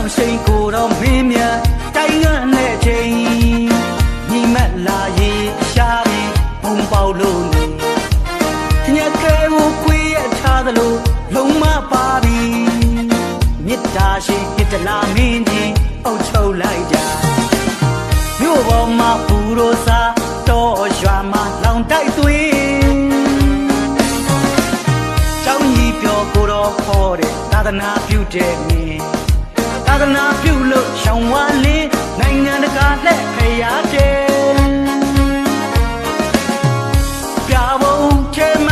င်ရှိန်ကိုတော့မင်းမြတ်တိုင်းငန်းနဲ့ချိန်ညီမက်လာရေးရှားပြီးဘုံပေါက်လို့နေညက်ခဲကိုခွေးရထားသလိုလုံးမပါပြီမြစ်တာရှိဟစ်တလာမင်းကြီးအုပ်ချုပ်လိုက်ကြမြို့ပေါ်မှာဘူရိုစာတော့ရွာမှာလောင်တိုက်သွင်းကျောင်းကြီးပြောကိုတော့ခေါ်တဲ့သာသနာပြုတဲ့မင်း သာသနာပြုလို့ရှောင်းဝါလင်းနိုင်ငံတကာလက်ဖျားတဲ့ပြဘုံချဲမ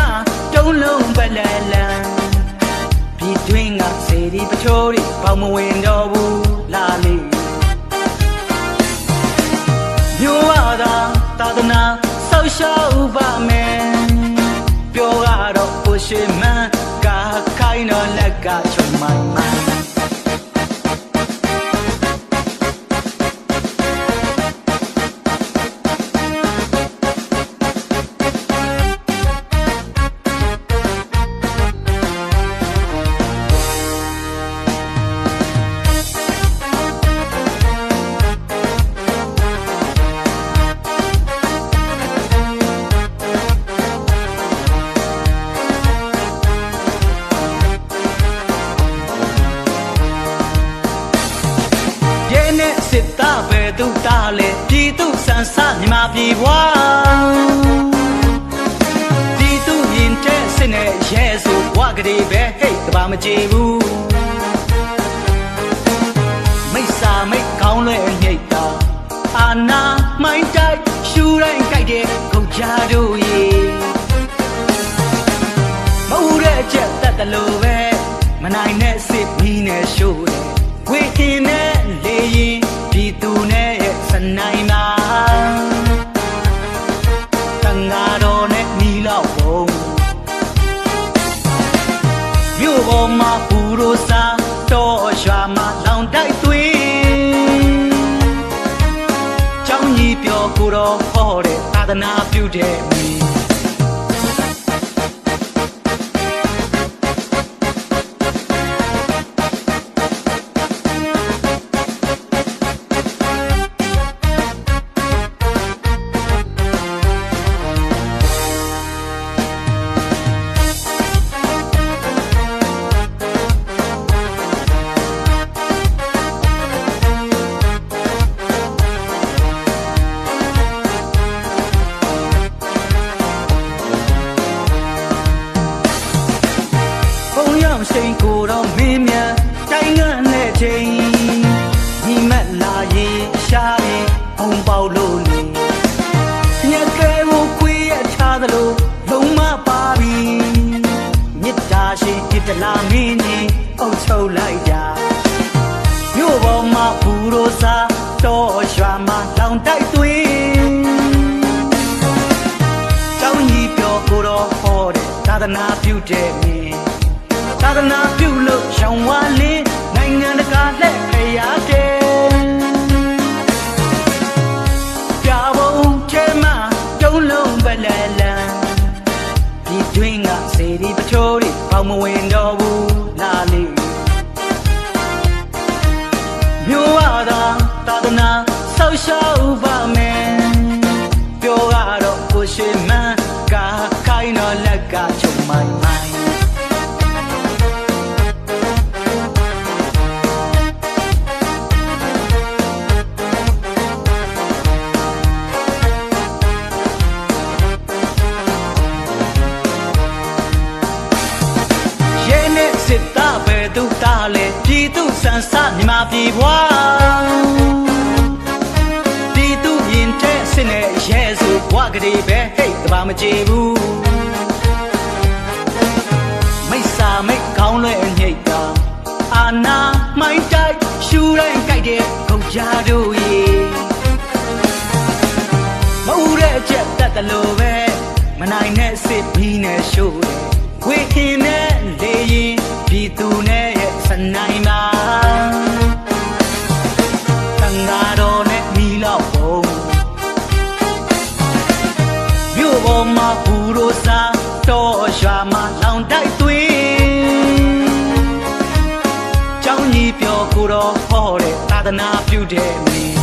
တုံးလုံးပလဲလန်ပြည်တွင်းကစေဒီပချိုးတွေပေါမဝင်တော့ဘူး ပြည်ဘွားပြည်သူရင်တဲ့စစ်နဲ့ရဲဆိုဘွားကလေးပဲဟိတ်တပါမကြည့်ဘူးမိစ္ဆာမိတ်ကောင်းလွဲ့ညိတ်တာအာနာမိုင်းတိုက်ရှူတိုင်းကြိုက်တဲ့ခုတ်ကြတို့ရေမဟုတ်တဲ့ချက်တက်တယ်လို့ပဲမနိုင်တဲ့စစ်ပြီးနဲ့ရှို့တယ်ဝေဟင်းနဲ့လေရင်ဒီသူနဲ့ရဲ့စနိုင်မှာ သ ချိန်ညီမက်လာရေးရှားပြီးဘုံပေါက်လို့နေညက်ကဲကိုခွေးရထားသလိုလုံးမပါပြီမြစ်တာရှိတိတလာမင်းကြီးအုပ်ချုပ်လိုက်ကြမြို့ပေါ်မှာဘူရိုစာတော့ရွာမှာလောင်တိုက်သွင်းကျောင်းကြီးပြောကိုတော့ဟောတဲ့သာသနာပြုတဲ့မင်းသာသနာပြုလို့ရှောင်းဝါလင်းနိုင်ငံတ ကာလက်ဖျားတဲ့ ပြည်သူစံစမြမပြည်ဘွားပြည်သူရင်တဲ့စစ်နဲ့ရဲဆိုဘွားကလေးပဲဟိတ်တပါမကြည့်ဘူးမိစ္ဆာမိတ်ကောင်းလွဲ့ညိတ်တာအာနာမိုင်းတိုက်ရှူတိုင်းကြိုက်တဲ့ခုတ်ကြတို့ရေမဟုတ်တဲ့အချက်တက်တယ်လို့ပဲမနိုင်တဲ့စစ်ပြီးနဲ့ရှို့တယ်ဝေခင်နဲ့လေရင်ပြည်သူနဲ့ရဲ့စနိုင် ဘူရိုစာတော့ရွာမှာလောင်တိုက်သွင်းကျောင်းကြီးပြောကိုတော်ဟောတဲ့သာသနာပြုတဲ့မင်း